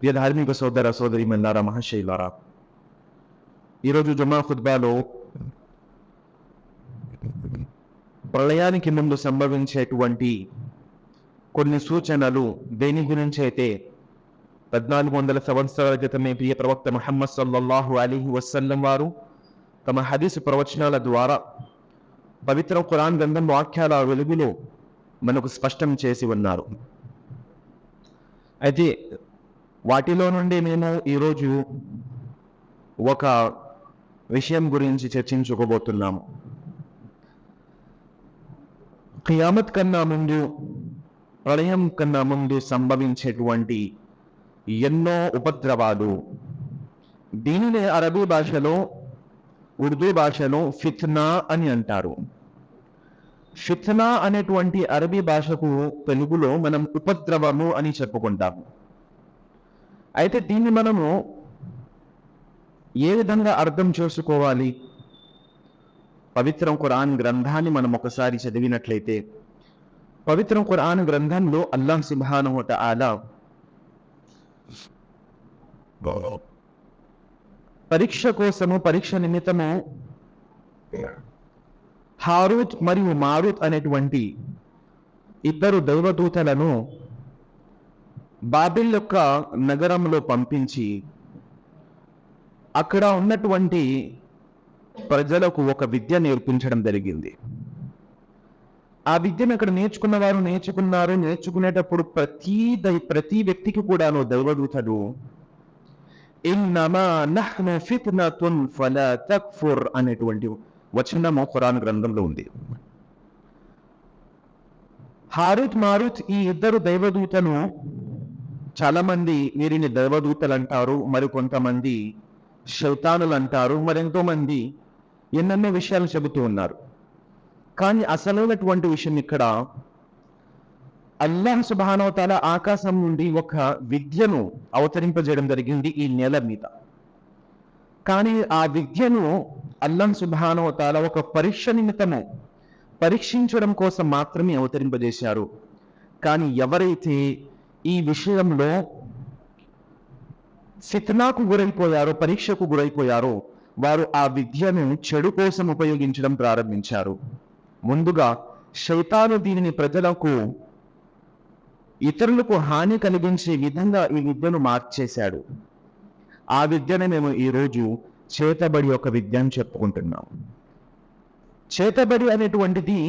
ప్రియ ధార్మిక సోదర సోదరి మల్లారా మహాశైలారా ఈరోజు జుమా ఖుద్బాలో ప్రళయానికి ముందు సంభవించేటువంటి కొన్ని సూచనలు దేని గురించి అయితే పద్నాలుగు వందల సంవత్సరాల క్రితమే ప్రియ ప్రవక్త మహమ్మద్ సల్లల్లాహు అలీహి వసల్లం వారు తమ హదీస్ ప్రవచనాల ద్వారా పవిత్ర ఖురాన్ గ్రంథం వాక్యాల వెలుగులో మనకు స్పష్టం చేసి ఉన్నారు అయితే వాటిలో నుండి మేము ఈరోజు ఒక విషయం గురించి చర్చించుకోబోతున్నాము. ఖియామత్ కన్నా ముందు ప్రళయం కన్నా ముందు సంభవించేటువంటి ఎన్నో ఉపద్రవాలు. దీనిని అరబీ భాషలో ఉర్దూ భాషలో ఫిత్నా అని అంటారు. ఫిత్నా అనేటువంటి అరబీ భాషకు తెలుగులో మనం ఉపద్రవము అని చెప్పుకుంటాము. అయితే దీన్ని మనము ఏ విధంగా అర్థం చేసుకోవాలి? పవిత్రం ఖురాన్ గ్రంథాన్ని మనం ఒకసారి చదివినట్లయితే పవిత్రం ఖురాన్ గ్రంథంలో అల్లాం సుబ్హానహు ఆలా పరీక్ష కోసము పరీక్ష నిమిత్తము హారూత్ మరియు మారుత్ అనేటువంటి ఇద్దరు దైవదూతలను బాబిల్ యొక్క నగరంలో పంపించి అక్కడ ఉన్నటువంటి ప్రజలకు ఒక విద్య నేర్పించడం జరిగింది. ఆ విద్యను అక్కడ నేర్చుకున్న వారు నేర్చుకున్నారు. నేర్చుకునేటప్పుడు ప్రతి దై- ప్రతి వ్యక్తికి కూడా దైవదూతలు ఇన్నమా ఫలా అనేటువంటి వచనము ఖురాన్ గ్రంథంలో ఉంది. హారుత్ మారుత్ ఈ ఇద్దరు దైవదూతను చాలా మంది వీరిని దైవదూతలు అంటారు మరి కొంతమంది శౌతానులు అంటారు మరెంతో మంది ఎన్నెన్నో విషయాలు చెబుతూ ఉన్నారు. కానీ అసలైనటువంటి విషయం ఇక్కడ అల్లాహ్ సుబానవతాల ఆకాశం నుండి ఒక విద్యను అవతరింపజేయడం జరిగింది ఈ నేల మీద. కానీ ఆ విద్యను అల్లం సుబానవతాల ఒక పరీక్ష నిమిత్తము పరీక్షించడం కోసం మాత్రమే అవతరింపజేశారు. కానీ ఎవరైతే ఈ విషయంలో ఫిత్నాకు గురైపోయారో పరీక్షకు గురైపోయారో వారు ఆ విద్యను చెడు కోసం ఉపయోగించడం ప్రారంభించారు. ముందుగా శైతాను దీనిని ప్రజలకు ఇతరులకు హాని కలిగించే విధంగా ఈ విద్యను మార్చేశాడు. ఆ విద్యను మేము ఈరోజు చేతబడి ఒక విద్య అని చెప్పుకుంటున్నాం. చేతబడి అనేటువంటిది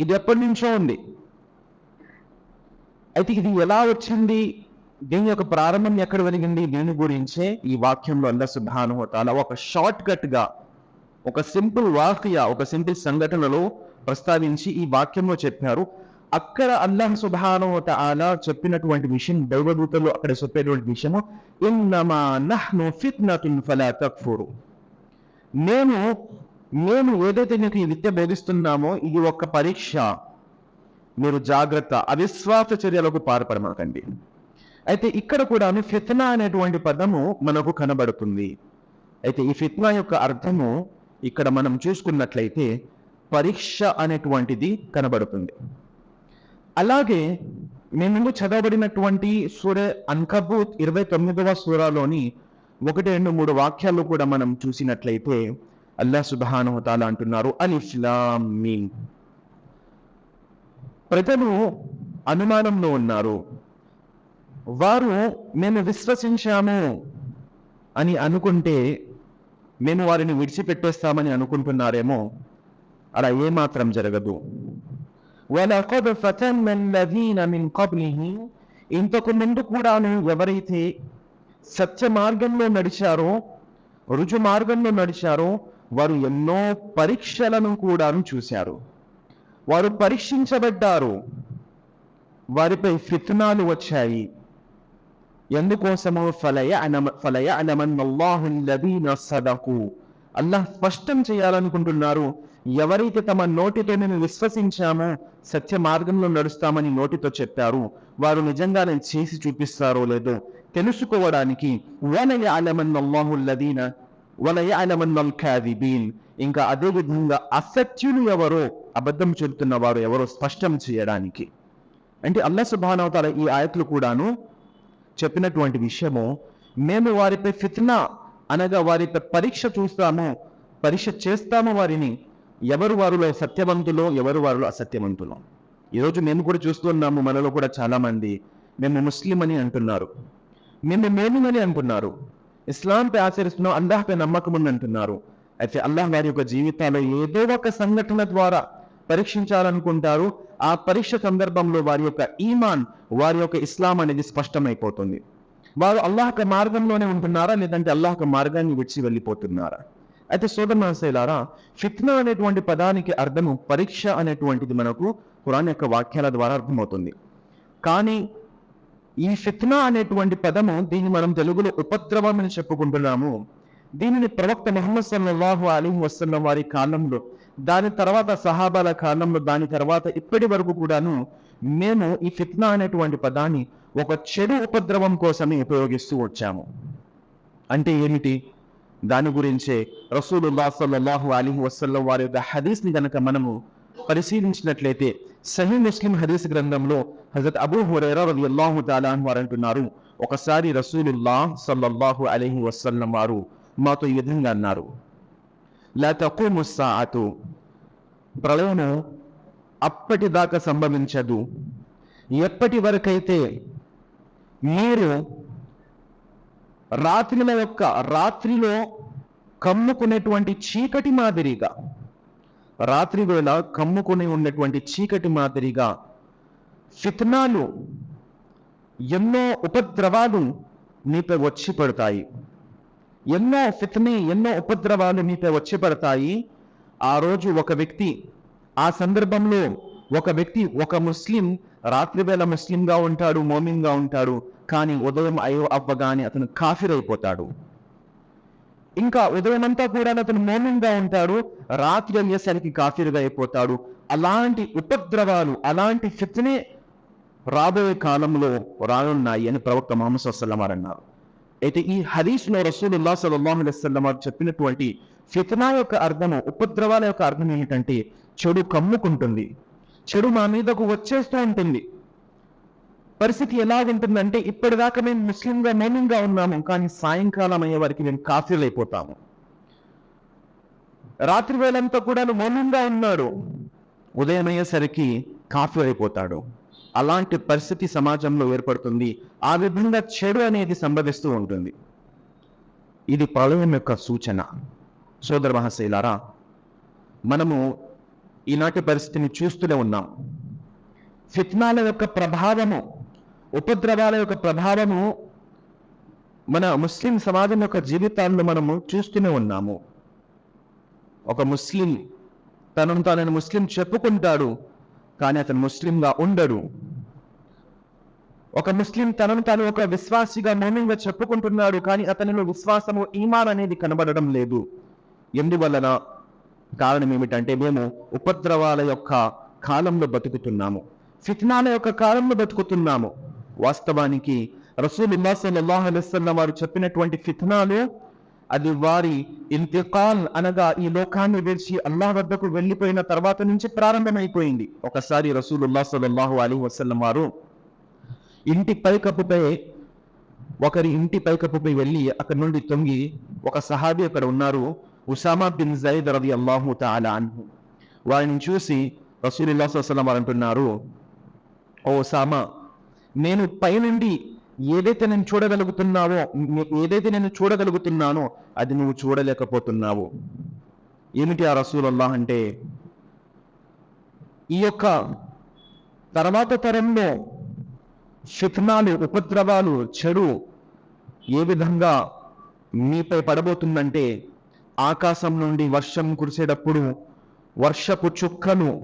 ఇది ఎప్పటి నుంచో ఉంది. అయితే ఇది ఎలా వచ్చింది? దీని యొక్క ప్రారంభం ఎక్కడ వెలిగింది? దీని గురించే ఈ వాక్యంలో అల్లా సుబ్హానహు ఒక షార్ట్ కట్గా ఒక సింపుల్ వాక్య ఒక సింపుల్ సంఘటనలో ప్రస్తావించి ఈ వాక్యంలో చెప్పారు. అక్కడ అల్లాహ్ సుభానోత అలా చెప్పినటువంటి విషయం దైవదూతలు అక్కడ చెప్పేటువంటి విషయము ఇన్నమా నహ్ను ఫిత్నతున్ ఫలా తక్ఫురు. నేను మేము ఏదైతే నీకు ఈ విద్య బోధిస్తున్నామో ఇది ఒక పరీక్ష మీరు జాగ్రత్త అవిశ్వాస చర్యలకు పాల్పడమాకండి. అయితే ఇక్కడ కూడా ఫిత్నా అనేటువంటి పదము మనకు కనబడుతుంది. అయితే ఈ ఫిత్నా యొక్క అర్థము ఇక్కడ మనం చూసుకున్నట్లయితే పరీక్ష అనేటువంటిది కనబడుతుంది. అలాగే మేము చదవబడినటువంటి సూర అన్కబూత్ ఇరవై తొమ్మిదవ సూరాలోని ఒకటి రెండు మూడు వాక్యాలు కూడా మనం చూసినట్లయితే అల్లా సుబ్హానహు తాలా అంటున్నారు. అలిఫ్లాం మీన్ ప్రజలు అనుమానంలో ఉన్నారు వారు మేము విశ్వసించాము అని అనుకుంటే మేము వారిని విడిచిపెట్టేస్తామని అనుకుంటున్నారేమో అలా ఏమాత్రం జరగదు وَلَقَدْ فَتَنَّا الَّذِينَ مِنْ قَبْلِهِمْ ఇంతకు ముందు కూడాను ఎవరైతే సత్య మార్గంలో నడిచారో రుజు మార్గంలో నడిచారో వారు ఎన్నో పరీక్షలను కూడాను చూశారు వారు పరీక్షించబడ్డారు. వారిపై ఫిత్నాలు వచ్చాయి. ఎందుకోసమో? ఫలయ ఫలయ అనమన్నల్లాహుల్లదీన సదకు అల్లాహ్ స్పష్టం చేయాలనుకుంటున్నారు. ఎవరైతే తమ నోటితో నేను విశ్వసించామో సత్య మార్గంలో నడుస్తామని నోటితో చెప్పారు. వారు నిజంగానే చేసి చూపిస్తారో లేదో తెలుసుకోవడానికి వలయ అలమన్నల్లాహుల్లదీన వలయ అలమన్నల్ ఖాదిబీన్ ఇంకా అదే విధంగా అసత్యులు ఎవరో అబద్ధం చెబుతున్న వారు ఎవరో స్పష్టం చేయడానికి. అంటే అల్లా సుబానవతాల ఈ ఆయతులు కూడాను చెప్పినటువంటి విషయము మేము వారిపై ఫిత్నా అనగా వారిపై పరీక్ష చూస్తాము పరీక్ష చేస్తాము వారిని. ఎవరు వారిలో సత్యవంతులో ఎవరు వారిలో అసత్యవంతులో. ఈరోజు మేము కూడా చూస్తున్నాము మనలో కూడా చాలా మంది మేము ముస్లిం అని అంటున్నారు. మేము మేమునని అంటున్నారు. ఇస్లాంపై ఆచరిస్తున్నాం అల్లాహ్పై నమ్మకం ఉంది అంటున్నారు అయితే అల్లాహ్ వారి యొక్క జీవితాల్లో ఏదో ఒక సంఘటన ద్వారా పరీక్షించాలనుకుంటారు ఆ పరీక్ష సందర్భంలో వారి యొక్క ఈమాన్ వారి యొక్క ఇస్లాం అనేది స్పష్టమైపోతుంది. వారు అల్లాహ్ మార్గంలోనే ఉంటున్నారా లేదంటే అల్లాహ్ మార్గాన్ని విడిచి వెళ్ళిపోతున్నారా? అయితే సోదరమాసైలారా ఫిత్నా అనేటువంటి పదానికి అర్థము పరీక్ష అనేటువంటిది మనకు ఖురాన్ యొక్క వాక్యాల ద్వారా అర్థమవుతుంది. కానీ ఈ ఫిత్నా అనేటువంటి పదము దీన్ని మనం తెలుగులో ఉపద్రవం అని చెప్పుకుంటున్నాము. దీనిని ప్రవక్త ముహమ్మద్ సల్లాహు అలీ వసల్లం వారి కాలంలో దాని తర్వాత సహాబాల కాలంలో దాని తర్వాత ఇప్పటి వరకు కూడాను మేము ఈ ఫిత్నా అనేటువంటి పదాన్ని ఒక చెడు ఉపద్రవం కోసమే ఉపయోగిస్తూ వచ్చాము. అంటే ఏమిటి? దాని గురించే రసూలుల్లా సల్లల్లాహు అలీ వసల్లం వారి యొక్క హదీస్ని గనక మనము పరిశీలించినట్లయితే సహీ ముస్లిం హదీస్ గ్రంథంలో హజరత్ అబూ హురైరా రలియల్లాహు తాలా వారు అంటున్నారు ఒకసారి రసూలుల్లా సల్లల్లాహు అలైహి వసల్లం వారు మాతో ఈ విధంగా అన్నారు. లా తక్కువ సాతు ప్రళయం అప్పటిదాకా సంభవించదు. ఎప్పటి వరకైతే మీరు రాత్రిల యొక్క రాత్రిలో కమ్ముకునేటువంటి చీకటి మాదిరిగా రాత్రి వేళ కమ్ముకుని ఉన్నటువంటి చీకటి మాదిరిగా ఫిత్నాలు ఎన్నో ఉపద్రవాలు మీపై వచ్చి పడతాయి. ఎన్నో ఫిత్ని ఎన్నో ఉపద్రవాలు మీపై వచ్చి పడతాయి ఆ రోజు ఒక వ్యక్తి ఆ సందర్భంలో ఒక వ్యక్తి ఒక ముస్లిం రాత్రి వేళ ముస్లింగా ఉంటాడు మోమిన్గా ఉంటాడు కానీ ఉదయం అయ్యో అవ్వగానే అతను కాఫీర్ అయిపోతాడు ఇంకా ఉదయం అంతా కూడా అతను మోమిన్గా ఉంటాడు రాత్రి అయ్యేసరికి కాఫీరుగా అయిపోతాడు. అలాంటి ఉపద్రవాలు అలాంటి ఫిత్నే రాబోయే కాలంలో రానున్నాయి అని ప్రవక్త మహమ్మద్ అన్నారు. అయితే ఈ హరీష్లో రసూలుల్లా సల్లాహు అలైస్లం వారు చెప్పినటువంటి ఫితనా యొక్క అర్థము ఉపద్రవాల యొక్క అర్థం ఏమిటంటే చెడు కమ్ముకుంటుంది. చెడు మా మీదకు వచ్చేస్తూ ఉంటుంది. పరిస్థితి ఎలా ఉంటుందంటే ఇప్పటిదాకా మేము ముస్లింగా మౌనంగా ఉన్నాము. కానీ సాయంకాలం అయ్యే వరకు మేము కాఫీలు అయిపోతాము రాత్రి వేళంతా కూడా మౌనంగా ఉన్నాడు ఉదయం అయ్యేసరికి కాఫీ అయిపోతాడు. అలాంటి పరిస్థితి సమాజంలో ఏర్పడుతుంది. ఆ విధంగా చెడు అనేది సంభవిస్తూ ఉంటుంది. ఇది ప్రళయం యొక్క సూచన. సోదర మహాశైలారా మనము ఈనాటి పరిస్థితిని చూస్తూనే ఉన్నాం. ఫిత్నాల యొక్క ప్రభావము ఉపద్రవాల యొక్క ప్రభావము మన ముస్లిం సమాజం యొక్క జీవితాల్లో మనము చూస్తూనే ఉన్నాము. ఒక ముస్లిం తనను తానని ముస్లిం చెప్పుకుంటాడు. కానీ అతను ముస్లింగా ఉండడు. ఒక ముస్లిం తనను తాను ఒక విశ్వాసిగా మౌనంగా చెప్పుకుంటున్నాడు కానీ అతనిలో విశ్వాసము ఈమాన్ అనేది కనబడడం లేదు. ఎందువలన కారణం ఏమిటంటే మేము ఉపద్రవాల యొక్క కాలంలో బతుకుతున్నాము. ఫిత్నాల యొక్క కాలంలో బతుకుతున్నాము. వాస్తవానికి రసూలుల్లా సల్లల్లాహు అలైహి వసల్లం వారు చెప్పినటువంటి ఫిత్నాలు అది వారి ఇంతికాల్ అనగా ఈ లోకాన్ని విడిచి అల్లాహ్ వద్దకు వెళ్ళిపోయిన తర్వాత నుంచి ప్రారంభమైపోయింది. ఒకసారి రసూలుల్లా సల్లాహు అలీ వసల్లం వారు ఇంటి పైకప్పుపై ఒకరి ఇంటి పైకప్పుపై వెళ్ళి అక్కడి నుండి తొంగి ఒక సహాబీ అక్కడ ఉన్నారు ఉసామా బిన్ జైద్ రది అల్లాహు తాలా అన్హు. వారిని చూసి రసూలుల్లా సల్లం వారు అంటున్నారు ఓ ఉసామా నేను పైనుండి ఏదైతే నేను చూడగలుగుతున్నావో ఏదైతే నేను చూడగలుగుతున్నానో అది నువ్వు చూడలేకపోతున్నావు. ఏమిటి ఆ రసూలల్లా అంటే? ఈ యొక్క తర్వాత తరంలో శిథనాలు ఉపద్రవాలు చెడు ఏ విధంగా మీపై పడబోతుందంటే ఆకాశం నుండి వర్షం కురిసేటప్పుడు వర్షపు చుక్కలు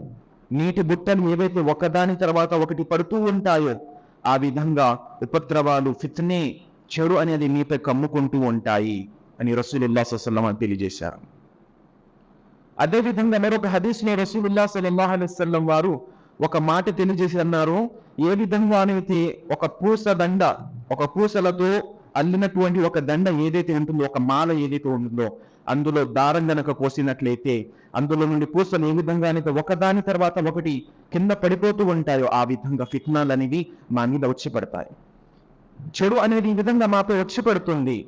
నీటి బుట్టలు ఏవైతే ఒకదాని తర్వాత ఒకటి పడుతూ ఉంటాయో ఆ విధంగా ఉపద్రవాలు ఫిత్నే చెడు అనేది మీపై కమ్ముకుంటూ ఉంటాయి అని రసూలుల్లా సల్లం అని తెలియజేశారు. అదే విధంగా మరొక హదీస్ రసూలుల్లా సల్లల్లాహు అలైస్లం వారు ఒక మాట తెలియజేసి అన్నారు. ఏ విధంగా అయితే ఒక పూస దండ ఒక పూసలతో అల్లినటువంటి ఒక దండ ఏదైతే ఉంటుందో ఒక మాల ఏదైతే ఉంటుందో అందులో దారం గనక కోసినట్లయితే అందులో నుండి పూసలు ఏ విధంగా అయితే ఒకదాని తర్వాత ఒకటి కింద పడిపోతూ ఉంటాయో ఆ విధంగా ఫిట్నాలు అనేవి మా మీద వచ్చి పడతాయి చెడు అనేది ఈ విధంగా మాపై వచ్చి పడుతుంది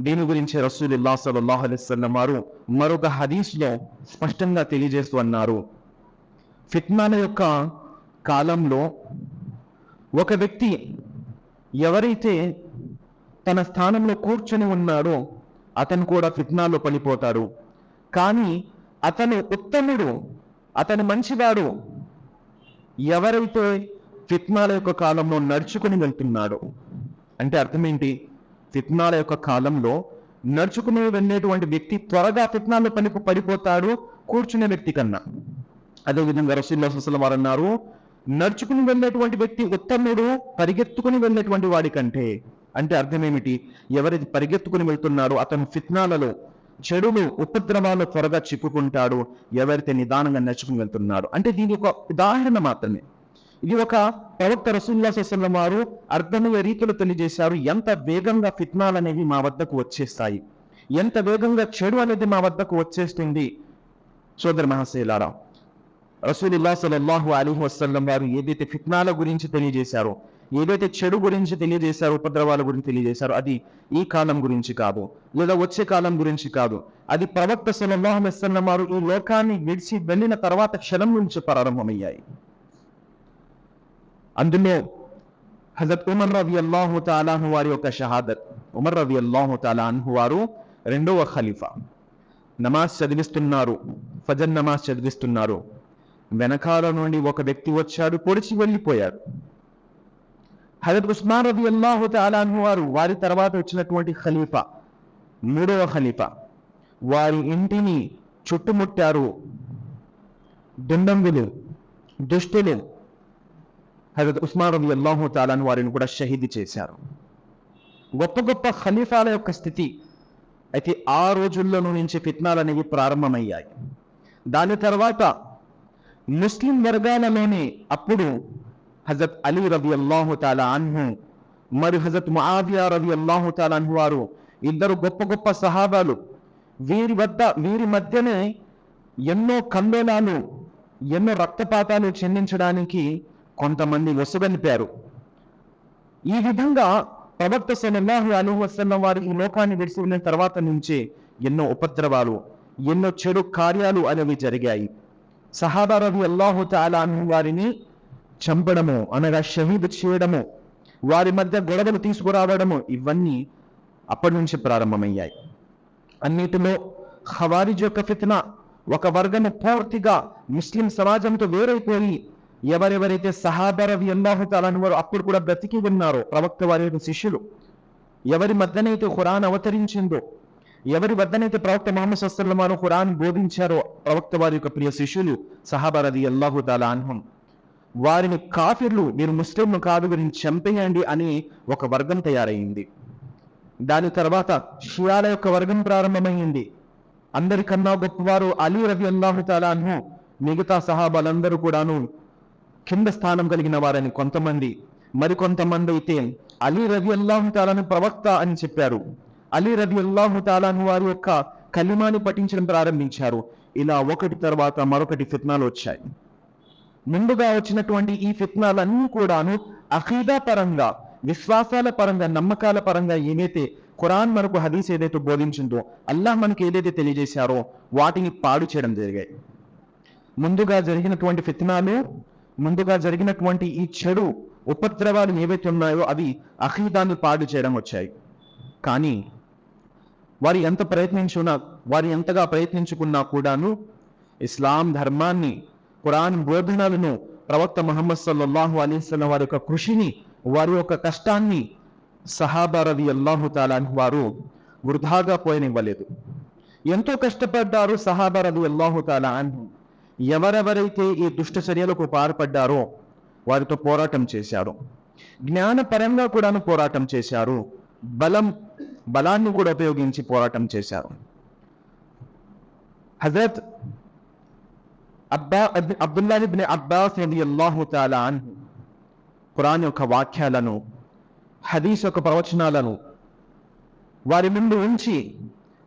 దీని గురించి రసూలుల్లా సల్లాహ్ అలైహి వారు మరొక హదీస్లో స్పష్టంగా తెలియజేస్తూ అన్నారు. ఫిత్నాల యొక్క కాలంలో ఒక వ్యక్తి ఎవరైతే తన స్థానంలో కూర్చొని ఉన్నాడో అతను కూడా ఫిత్నాలో పడిపోతాడు. కానీ అతను ఉత్తముడు అతను మంచివాడు. ఎవరైతే ఫిత్నాల యొక్క కాలంలో నడుచుకుని వెళ్తున్నాడో అంటే అర్థమేంటి? ఏంటి ఫిత్నాల యొక్క కాలంలో నడుచుకుని వెళ్ళేటువంటి వ్యక్తి త్వరగా ఫిత్నాల్లో పని పడిపోతాడు కూర్చునే వ్యక్తి కన్నా. అదేవిధంగా రసూల్లా సుసలం వారు అన్నారు నడుచుకుని వెళ్ళేటువంటి వ్యక్తి ఉత్తముడు పరిగెత్తుకుని వెళ్ళేటువంటి వాడి కంటే అంటే అర్థం ఏమిటి ఎవరైతే పరిగెత్తుకుని వెళ్తున్నాడో అతను ఫిత్నాలలో చెడులు ఉపద్రవాలు త్వరగా చిక్కుకుంటాడు. ఎవరైతే నిదానంగా నడుచుకుని వెళ్తున్నాడు అంటే దీని ఒక ఉదాహరణ మాత్రమే. ఇది ఒక ప్రవక్త రసూల్లా సుసలం వారు అర్థమయ్యే రీతిలో తెలియజేశారు ఎంత వేగంగా ఫిత్నాలు అనేవి మా వద్దకు వచ్చేస్తాయి. ఎంత వేగంగా చెడు అనేది మా వద్దకు వచ్చేస్తుంది. సోదర మహాశైలారా రసూలుల్లా సలల్లాహు అలీ వసల్లం వారు ఏదైతే ఫిత్నాల గురించి తెలియజేశారో ఏదైతే చెడు గురించి తెలియజేశారో ఉపద్రవాల గురించి తెలియజేశారో అది ఈ కాలం గురించి కాదు లేదా వచ్చే కాలం గురించి కాదు. అది ప్రవక్త సల్లల్లాహు వారు ఈ లోకాన్ని విడిచి వెళ్ళిన తర్వాత క్షణం నుంచి ప్రారంభమయ్యాయి. అందులో హజరత్ ఉమర్ రవి అల్లాహు తాలాహు వారి యొక్క షహాదత్. ఉమర్ రవి అల్లాహు తాలాహు వారు రెండవ ఖలీఫా. నమాజ్ చదివిస్తున్నారు ఫజర్ నమాజ్ చదివిస్తున్నారు. వెనకాల నుండి ఒక వ్యక్తి వచ్చాడు పొడిచి వెళ్ళిపోయాడు హజరత్ ఉస్మాన్ రబి అల్లాహు తాలాహు వారు వారి తర్వాత వచ్చినటువంటి ఖలీఫా మూడవ ఖలీఫా. వారి ఇంటిని చుట్టుముట్టారు దుండంగులు దుష్టులు హజరత్ ఉస్మాన్ రబి అల్లాహు తాలాన్ వారిని కూడా షహీద్ చేశారు. గొప్ప గొప్ప ఖలీఫాల యొక్క స్థితి అయితే ఆ రోజుల్లో నుంచి ఫిత్నాలు అనేవి ప్రారంభమయ్యాయి. దాని తర్వాత ముస్లిం వర్గాలలోనే అప్పుడు హజరత్ అలీ రవి అల్లాహు తాలా అన్హు మరియు హజరత్ ముఆవియా రవి అల్లాహు తాలా అన్హు వారు ఇద్దరు గొప్ప గొప్ప సహాబాలు వీరి వద్ద వీరి మధ్యనే ఎన్నో కందేలాలు ఎన్నో రక్తపాతాలు చెందించడానికి కొంతమంది వసుగనిపారు ఈ విధంగా ప్రవక్త సల్లల్లాహు అలైహి వసల్లం వారు ఈ లోకాన్ని విడిచి వెళ్ళిన తర్వాత నుంచే ఎన్నో ఉపద్రవాలు ఎన్నో చెడు కార్యాలు అనేవి జరిగాయి. సహాబా రవి అల్లాహు తాలా వారిని చంపడము అనగా షహీద్ చేయడము వారి మధ్య గొడవలు తీసుకురావడము ఇవన్నీ అప్పటి నుంచి ప్రారంభమయ్యాయి. అన్నిటిలో ఖవారిజ్ యొక్క ఫిత్న ఒక వర్గము పూర్తిగా ముస్లిం సమాజంతో వేరైపోయి ఎవరెవరైతే సహాబరవి రవి వారు అప్పుడు కూడా బ్రతికి ఉన్నారో ప్రవక్త వారి యొక్క శిష్యులు ఎవరి మధ్యనైతే ఖురాన్ అవతరించిందో ఎవరి వద్దనైతే ప్రవక్త మహమ్మద్ సస్సల్లం వారు ఖురాన్ బోధించారో ప్రవక్త వారి యొక్క ప్రియ శిష్యులు సహాబరది అల్లాహుతాల అల్లాహు తాలా అన్హం. వారిని కాఫిర్లు మీరు ముస్లింలు కాదు గురించి చంపేయండి అని ఒక వర్గం తయారైంది. దాని తర్వాత షియాల యొక్క వర్గం ప్రారంభమైంది. అందరికన్నా గొప్పవారు అలీ రవి అల్లాహు తాలా మిగతా సహాబాలందరూ కూడాను కింద స్థానం కలిగిన వారని కొంతమంది. మరికొంతమంది అయితే అలీ రవి అల్లాహు తాలాను ప్రవక్త అని చెప్పారు. అలీ రవి అల్లాహు తాలాను వారి యొక్క కలిమాని పఠించడం ప్రారంభించారు. ఇలా ఒకటి తర్వాత మరొకటి ఫిత్నాలు వచ్చాయి. ముందుగా వచ్చినటువంటి ఈ ఫిత్నాలన్నీ కూడాను అఖీదా పరంగా విశ్వాసాల పరంగా నమ్మకాల పరంగా ఏమైతే ఖురాన్ మనకు హదీస్ ఏదైతే బోధించిందో అల్లాహ్ మనకి ఏదైతే తెలియజేశారో వాటిని పాడు చేయడం జరిగాయి. ముందుగా జరిగినటువంటి ఫిత్నాలు ముందుగా జరిగినటువంటి ఈ చెడు ఉపద్రవాలు ఏవైతే ఉన్నాయో అవి అఖీదాన్ని పాడు చేయడం వచ్చాయి. కానీ వారు ఎంత ప్రయత్నించున్నా వారు ఎంతగా ప్రయత్నించుకున్నా కూడాను ఇస్లాం ధర్మాన్ని ఖురాన్ బోధనలను ప్రవక్త మహమ్మద్ సల్లల్లాహు అలీస్లం వారి యొక్క కృషిని వారి యొక్క కష్టాన్ని సహాబా రవి అల్లాహు తాలాన్ వారు వృధాగా పోయనివ్వలేదు. ఎంతో కష్టపడ్డారు సహాబా రవి అల్లాహు తాలా ఎవరెవరైతే ఈ దుష్ట చర్యలకు పాల్పడ్డారో వారితో పోరాటం చేశారు. జ్ఞానపరంగా కూడాను పోరాటం చేశారు. బలం బలాన్ని కూడా ఉపయోగించి పోరాటం చేశారు. హజరత్ అబ్బా అబ్- అబ్దుల్లా ఇబ్న్ అబ్బాస్ తాలా అన్హు. ఖురాన్ యొక్క వాక్యాలను హదీస్ యొక్క ప్రవచనాలను వారి ముందు ఉంచి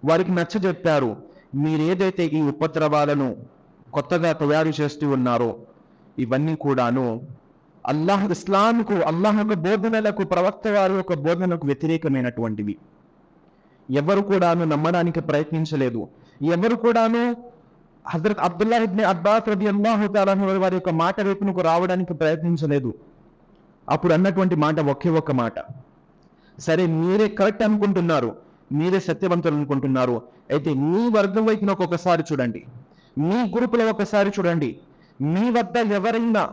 వారికి నచ్చజెప్పారు. మీరేదైతే ఈ ఉపద్రవాలను కొత్తగా తయారు చేస్తూ ఉన్నారో ఇవన్నీ కూడాను అల్లాహ్ ఇస్లాంకు అల్లాహ్ యొక్క బోధనలకు ప్రవక్త వారి యొక్క బోధనకు వ్యతిరేకమైనటువంటివి. ఎవరు కూడాను నమ్మడానికి ప్రయత్నించలేదు. ఎవరు కూడాను హజరత్ అబ్దుల్లా ఇబ్ని అబ్బాస్ రబి అల్లాహు వారి యొక్క మాట వైపునకు రావడానికి ప్రయత్నించలేదు. అప్పుడు అన్నటువంటి మాట ఒకే ఒక్క మాట. సరే మీరే కరెక్ట్ అనుకుంటున్నారు. మీరే సత్యవంతులు అనుకుంటున్నారు. అయితే మీ వర్గం వైపున ఒకసారి చూడండి. మీ గ్రూపులో ఒకసారి చూడండి. మీ వద్ద ఎవరైనా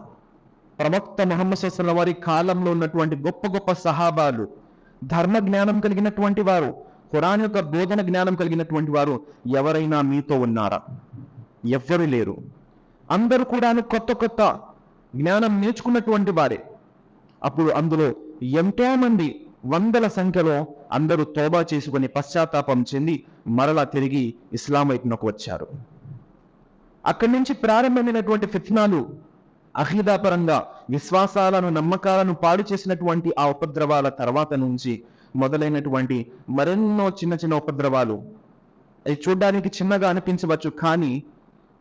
ప్రవక్త మొహమ్మద్ సస్ల వారి కాలంలో ఉన్నటువంటి గొప్ప గొప్ప సహాబాలు ధర్మ జ్ఞానం కలిగినటువంటి వారు ఖురాన్ యొక్క బోధన జ్ఞానం కలిగినటువంటి వారు ఎవరైనా మీతో ఉన్నారా? ఎవ్వరు లేరు. అందరూ కూడా కొత్త కొత్త జ్ఞానం నేర్చుకున్నటువంటి వారే. అప్పుడు అందులో ఎంతో మంది వందల సంఖ్యలో అందరూ తోబా చేసుకుని పశ్చాత్తాపం చెంది మరలా తిరిగి ఇస్లాం వైపునకు వచ్చారు. అక్కడి నుంచి ప్రారంభమైనటువంటి ఫిత్నాలు అహిదాపరంగా విశ్వాసాలను నమ్మకాలను పాడు చేసినటువంటి ఆ ఉపద్రవాల తర్వాత నుంచి మొదలైనటువంటి మరెన్నో చిన్న చిన్న ఉపద్రవాలు. అవి చూడడానికి చిన్నగా అనిపించవచ్చు కానీ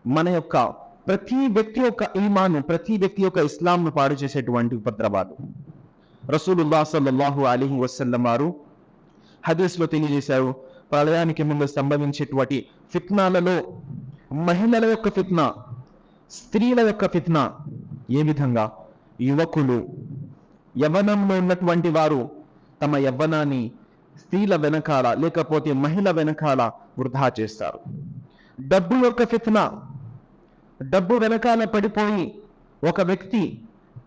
మన యొక్క ప్రతి వ్యక్తి యొక్క ఈమాను ప్రతి వ్యక్తి యొక్క ఇస్లాంను పాడు చేసేటువంటి ఉపద్రవాలు. రసూలుల్లా సల్లల్లాహు అలీహి వసల్లం వారు హదీస్లో తెలియజేశారు ప్రళయానికి ముందు సంభవించేటువంటి ఫిత్నాలలో మహిళల యొక్క ఫిత్నా స్త్రీల యొక్క ఫిత్నా ఏ విధంగా? యువకులు యవ్వనంలో ఉన్నటువంటి వారు తమ యవ్వనాన్ని స్త్రీల వెనకాల లేకపోతే మహిళ వెనకాల వృధా చేస్తారు. డబ్బు యొక్క ఫిత్నా డబ్బు వెనకాల పడిపోయి ఒక వ్యక్తి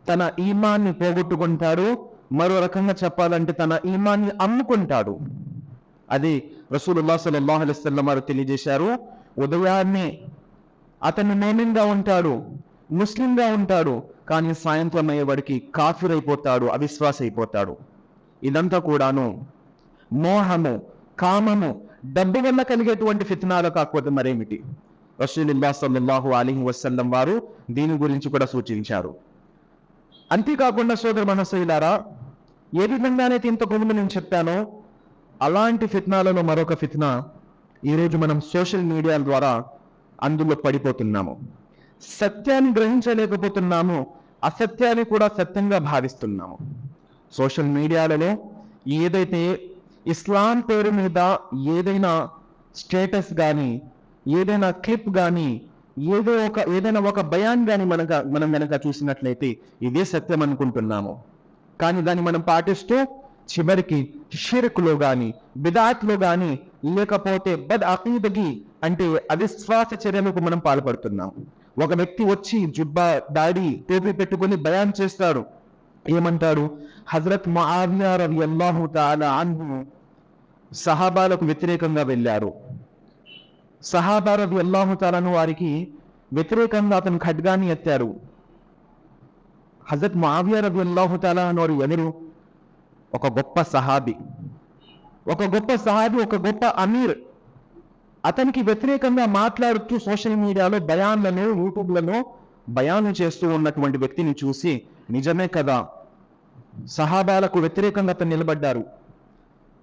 తన ఈమాన్ని పోగొట్టుకుంటాడు. మరో రకంగా చెప్పాలంటే తన ఈమాన్ని అమ్ముకుంటాడు. అది రసూలుల్లా సల్లల్లాహు అలైహి వసల్లం వారు తెలియజేశారు. ఉదయాన్నే అతను మేమిన్గా ఉంటాడు ముస్లింగా ఉంటాడు కానీ సాయంత్రం అయ్యేవాడికి కాఫిర్ అయిపోతాడు అవిశ్వాస అయిపోతాడు ఇదంతా కూడాను మోహము కామము డబ్బు వల్ల కలిగేటువంటి ఫితనాలు కాకపోతే మరేమిటి? రసూలుల్లా సల్లల్లాహు అలీహి వసల్లం వారు దీని గురించి కూడా సూచించారు. అంతేకాకుండా సోదర మనసులారా ఏ విధంగానైతే ఇంతకు ముందు నేను చెప్పానో అలాంటి ఫిత్నాలలో మరొక ఫిత్నా ఈరోజు మనం సోషల్ మీడియా ద్వారా అందులో పడిపోతున్నాము. సత్యాన్ని గ్రహించలేకపోతున్నాము అసత్యాన్ని కూడా సత్యంగా భావిస్తున్నాము. సోషల్ మీడియాలలో ఏదైతే ఇస్లాం పేరు మీద ఏదైనా స్టేటస్ కానీ ఏదైనా క్లిప్ కానీ ఏదో ఒక ఏదైనా ఒక భయాన్ని కానీ మనక మనం కనుక చూసినట్లయితే ఇదే సత్యం అనుకుంటున్నాము. కానీ దాన్ని మనం పాటిస్తూ చివరికి షిరకులో కానీ బిదాత్లో కానీ లేకపోతే బద్ అకీదగి అంటే అవిశ్వాస చర్యలకు మనం పాల్పడుతున్నాం. ఒక వ్యక్తి వచ్చి జుబ్బా దాడి టోపీ పెట్టుకొని బయాన్ చేస్తాడు. ఏమంటాడు హజరత్ ముఆవియా రలియల్లాహు తఆలా అన్హు సహాబాలకు వ్యతిరేకంగా వెళ్ళారు. సహాబా రలియల్లాహు వారికి వ్యతిరేకంగా అతను ఖడ్గాన్ని ఎత్తారు. హజరత్ ముఆవియా రలియల్లాహు తాలా వారు ఎవరు ఒక గొప్ప సహాబి. ఒక గొప్ప సహాబి ఒక గొప్ప అమీర్. అతనికి వ్యతిరేకంగా మాట్లాడుతూ సోషల్ మీడియాలో బయాన్లను యూట్యూబ్లలో బయాన్లు చేస్తూ ఉన్నటువంటి వ్యక్తిని చూసి నిజమే కదా? సహాబాలకు వ్యతిరేకంగా అతను నిలబడ్డారు.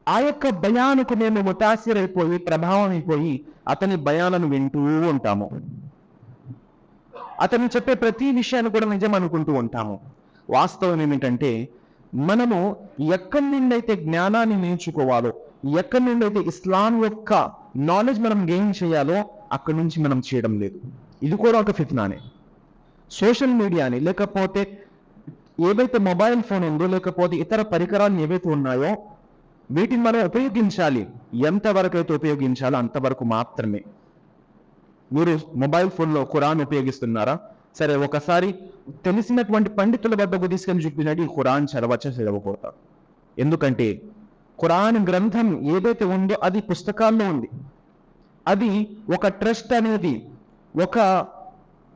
ఆ యొక్క భయానికి మేము ముతాసిరైపోయి ప్రభావం అయిపోయి అతని భయాలను వింటూ ఉంటాము. అతను చెప్పే ప్రతి విషయాన్ని కూడా నిజం అనుకుంటూ ఉంటాము. వాస్తవం ఏమిటంటే మనము ఎక్కడి నుండి అయితే జ్ఞానాన్ని నేర్చుకోవాలో ఎక్కడి నుండి అయితే ఇస్లాం యొక్క నాలెడ్జ్ మనం గెయిన్ చేయాలో అక్కడి నుంచి మనం చేయడం లేదు. ఇది కూడా ఒక ఫిత్నానే. సోషల్ మీడియాని లేకపోతే ఏవైతే మొబైల్ ఫోన్ ఉందో లేకపోతే ఇతర పరికరాలు ఏవైతే ఉన్నాయో వీటిని మనం ఉపయోగించాలి. ఎంతవరకు అయితే ఉపయోగించాలో అంతవరకు మాత్రమే. మీరు మొబైల్ ఫోన్లో ఖురాన్ ఉపయోగిస్తున్నారా? సరే ఒకసారి తెలిసినటువంటి పండితుల వద్దకు తీసుకొని చూపించినట్టు ఈ ఖురాన్ చదవచ్చ చదవకూడదు? ఎందుకంటే ఖురాన్ గ్రంథం ఏదైతే ఉందో అది పుస్తకాల్లో ఉంది. అది ఒక ట్రస్ట్ అనేది ఒక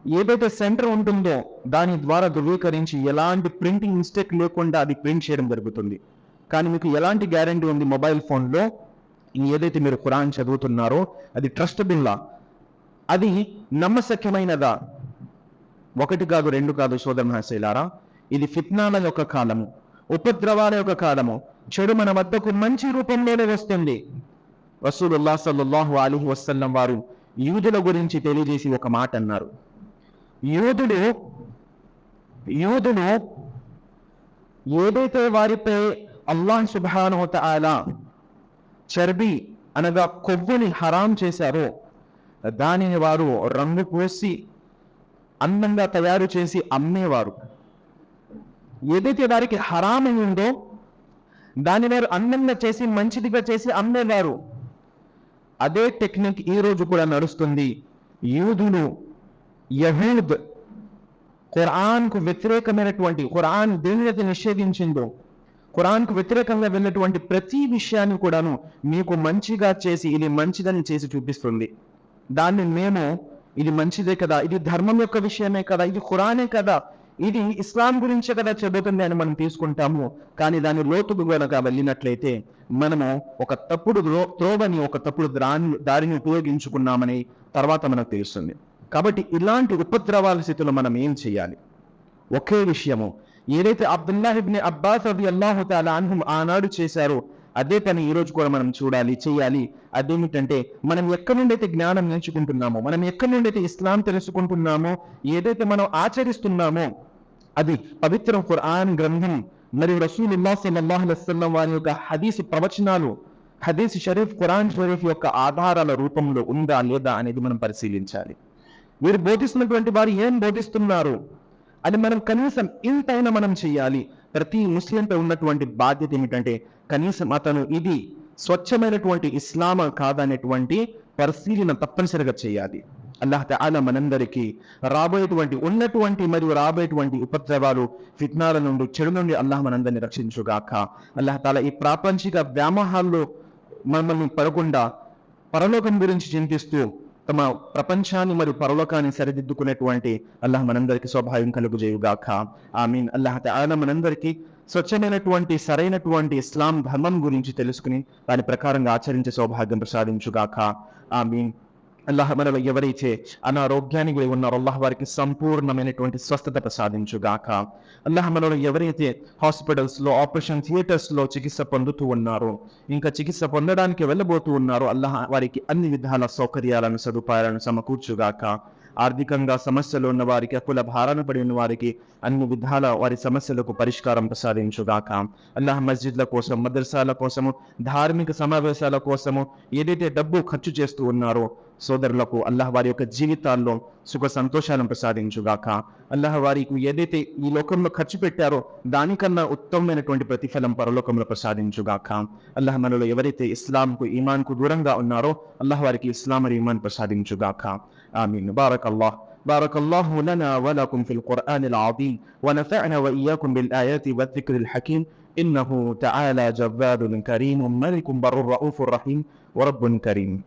ఏదైతే సెంటర్ ఉంటుందో దాని ద్వారా ధృవీకరించి ఎలాంటి ప్రింటింగ్ మిస్టేక్ లేకుండా అది ప్రింట్ చేయడం జరుగుతుంది. కానీ మీకు ఎలాంటి గ్యారంటీ ఉంది మొబైల్ ఫోన్లో ఏదైతే మీరు ఖురాన్ చదువుతున్నారో అది ట్రస్ట్ బిల్లా అది నమ్మశక్యమైనదా? ఒకటి కాదు రెండు కాదు సోదర మహాశైలారా ఇది ఫిత్నాల యొక్క కాలము ఉపద్రవాల యొక్క కాలము. చెడు మన వద్దకు మంచి రూపంలోనే వస్తుంది. రసూలుల్లా సల్లల్లాహు అలీహి వసల్లం వారు యూదుల గురించి తెలియజేసి ఒక మాట అన్నారు. యూదుడు యూదులు ఏదైతే వారిపై అల్లాహ్ సుబ్హానహు తఆలా చర్బి అనగా కొవ్వుని హరాం చేశారో దానిని వారు రంగు పోసి అందంగా తయారు చేసి అమ్మేవారు. ఏదైతే వారికి హరామి ఉందో దాన్ని వారు అందంగా చేసి మంచిదిగా చేసి అమ్మేవారు. అదే టెక్నిక్ ఈ రోజు కూడా నడుస్తుంది. యూదులు యహూద్ ఖురాన్కు వ్యతిరేకమైనటువంటి ఖురాన్ దేనినైతే నిషేధించిందో ఖురాన్కు వ్యతిరేకంగా వెళ్ళినటువంటి ప్రతి విషయాన్ని కూడాను మీకు మంచిగా చేసి ఇది మంచిదని చేసి చూపిస్తుంది. దాన్ని మేము ఇది మంచిదే కదా ఇది ధర్మం యొక్క విషయమే కదా ఇది ఖురానే కదా ఇది ఇస్లాం గురించే కదా చెబుతుంది అని మనం తీసుకుంటాము. కానీ దాని లోతుకు గనక వెళ్ళినట్లయితే మనము ఒక తప్పుడు త్రోవని ఒక తప్పుడు దాని దారిని ఉపయోగించుకున్నామని తర్వాత మనకు తెలుస్తుంది. కాబట్టి ఇలాంటి ఉపద్రవాల స్థితిలో మనం ఏం చేయాలి? ఒకే విషయము ఏదైతే అబ్దుల్లాహిబ్ని అబ్బాస్ అది అల్లాహు అన్హుం ఆనాడు చేశారో అదే పని ఈ రోజు కూడా మనం చూడాలి చేయాలి అదేమిటంటే మనం ఎక్కడి నుండి అయితే జ్ఞానం నేర్చుకుంటున్నామో మనం ఎక్కడి నుండి అయితే ఇస్లాం తెలుసుకుంటున్నామో ఏదైతే మనం ఆచరిస్తున్నామో అది పవిత్ర ఖురాన్ గ్రంథం మరియు రసూలుల్లాహ్ సల్లల్లాహు వారి యొక్క హదీస్ ప్రవచనాలు హదీస్ షరీఫ్ ఖురాన్ షరీఫ్ యొక్క ఆధారాల రూపంలో ఉందా లేదా అనేది మనం పరిశీలించాలి. వీరు బోధిస్తున్నటువంటి వారు ఏం బోధిస్తున్నారు? అది మనం కనీసం ఇంతైనా మనం చేయాలి. ప్రతి ముస్లింపై ఉన్నటువంటి బాధ్యత ఏమిటంటే కనీసం అతను ఇది స్వచ్ఛమైనటువంటి ఇస్లాం కాదనేటువంటి పరిశీలన తప్పనిసరిగా చేయాలి. అల్లాహ్ తఆలా మనందరికీ రాబోయేటువంటి ఉన్నటువంటి మరియు రాబోయేటువంటి ఉపద్రవాలు ఫిట్నాల నుండి చెడు నుండి అల్లాహ్ మనందరిని రక్షించుగాక. అల్లాహ్ తాలా ఈ ప్రాపంచిక వ్యామోహాల్లో మమ్మల్ని పడకుండా పరలోకం గురించి చింతిస్తూ తమ ప్రపంచాన్ని మరియు పరలోకాన్ని సరిదిద్దుకునేటువంటి అల్లాహ్ మనందరికీ స్వభావం కలుగుజేయుగాక. ఐ మీన్ అల్లాహ్ తఆలా మనందరికీ స్వచ్ఛమైనటువంటి సరైనటువంటి ఇస్లాం ధర్మం గురించి తెలుసుకుని దాని ప్రకారంగా ఆచరించే సౌభాగ్యం ప్రసాదించుగాక. మీన్ అల్లాహ్ మనలో ఎవరైతే అనారోగ్యానికి గురి ఉన్నారో అల్లాహ్ వారికి సంపూర్ణమైనటువంటి స్వస్థత ప్రసాదించుగాక. అల్లాహ్ మనలో ఎవరైతే హాస్పిటల్స్లో ఆపరేషన్ థియేటర్స్లో చికిత్స పొందుతూ ఉన్నారో ఇంకా చికిత్స పొందడానికి వెళ్ళబోతూ ఉన్నారో అల్లాహ్ వారికి అన్ని విధాల సౌకర్యాలను సదుపాయాలను సమకూర్చుగాక. ఆర్థికంగా సమస్యలు ఉన్న వారికి అకుల భారాన పడి ఉన్న వారికి అన్ని విధాల వారి సమస్యలకు పరిష్కారం ప్రసాదించుగాక. అల్లాహ్ మస్జిద్ల కోసం మదర్సాల కోసము ధార్మిక సమావేశాల కోసము ఏదైతే డబ్బు ఖర్చు చేస్తూ ఉన్నారో సోదరులకు అల్లాహ్ వారి యొక్క జీవితాల్లో సుఖ సంతోషాలను ప్రసాదించుగాక. అల్లాహ్ వారికి ఏదైతే ఈ లోకంలో ఖర్చు పెట్టారో దానికన్నా ఉత్తమమైనటువంటి ప్రతిఫలం పరలోకంలో ప్రసాదించుగాక. అల్లాహ్ మనలో ఎవరైతే ఇస్లాంకు ఈమాన్కు దూరంగా ఉన్నారో అల్లాహ్ వారికి ఇస్లాం మరియు ఈమాన్ ప్రసాదించుగాక. آمين. بارك الله. بارك الله لنا ولكم في القرآن العظيم ونفعنا وإياكم بالآيات والذكر الحكيم. إنه تعالى جواد كريم ملك بر رؤوف رحيم ورب كريم.